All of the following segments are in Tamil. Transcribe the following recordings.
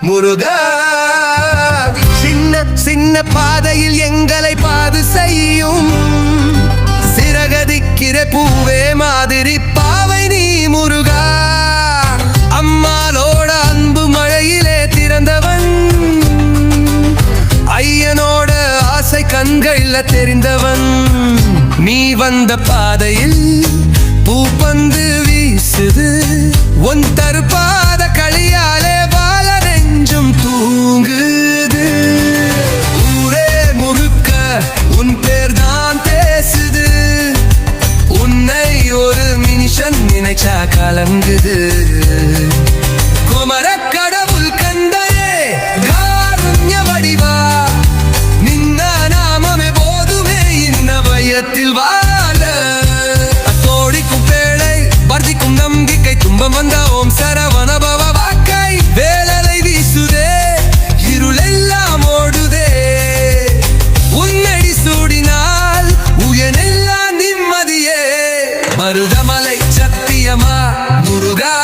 முருகா சின்ன சின்ன பாதையில் எங்களை பாது செய்யும். சிறகதிக்கிற பூவே மாதிரி பாவை நீ முருகா. அம்மாளோட அன்பு மழையிலே திறந்தவன். ஐயனோட ஆசை கண்கள்ல தெரிந்தவன். நீ வந்த பாதையில் பூப்பந்து வீசுது. உன் தருப்பா நிமிஷம் கலங்குது. குமர கடவுள் கண்டரே காருண்ய வடிவா. நின்ன நாமமே போதுமே இன்ன பயத்தில் வாழ. அத்தோடிக்கும் பேழை வர்த்திக்கும் நம்பிக்கை துன்பம் வந்த ஓம் சரவணபவ வாக்கை. வேலலை வீசுதே இருளெல்லாம் ஓடுதே. உன்னடி சூடினால் உயனெல்லாம் நிம்மதியே. மருதம் முருகா.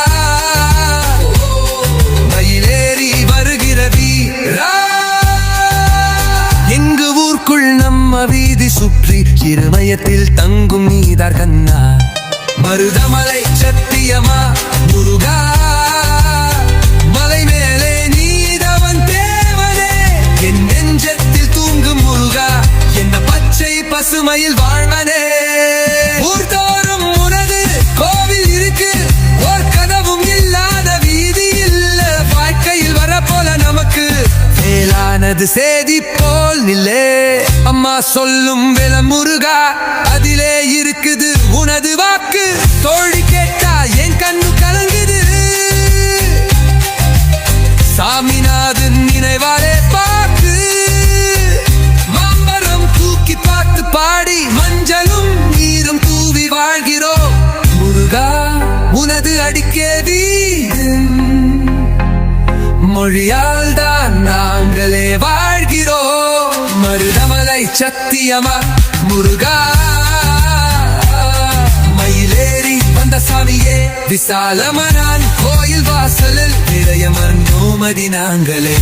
மயிலேறி வருகிறதி எங்கு ஊர்க்குள் நம்ம வீதி சுற்றி இருமயத்தில் தங்கும் நீதார் கண்ணா. மருதமலை சத்தியமா முருகா. மலை மேலே நீதவன் தேவனே. என் நெஞ்சத்தில் தூங்கும் முருகா என்ன பச்சை பசுமையில் வாழ்வனே. ஊர்தோறும் மனது சேதி போல் நில்லே. அம்மா சொல்லும் வில முருகா அதிலே இருக்குது உனது வாக்கு. தோழி கேட்டா என் கண்ணு கலங்குது. சாமிநாதன் நினைவாலே பார்த்து மாம்பரம் தூக்கி பார்த்து பாடி மஞ்சளும் நீரும் தூவி வாழ்கிறோம் முருகா உனது அடிக்கேதி மொழியால் தான் நாங்களே வாழ்கிறோம். மருதமலை சத்தியமா முருகா. மயிலேறி வந்த சாமியே விசாலமனான் கோயில் வாசலில் நிறைய மன்னோமதி நாங்களே.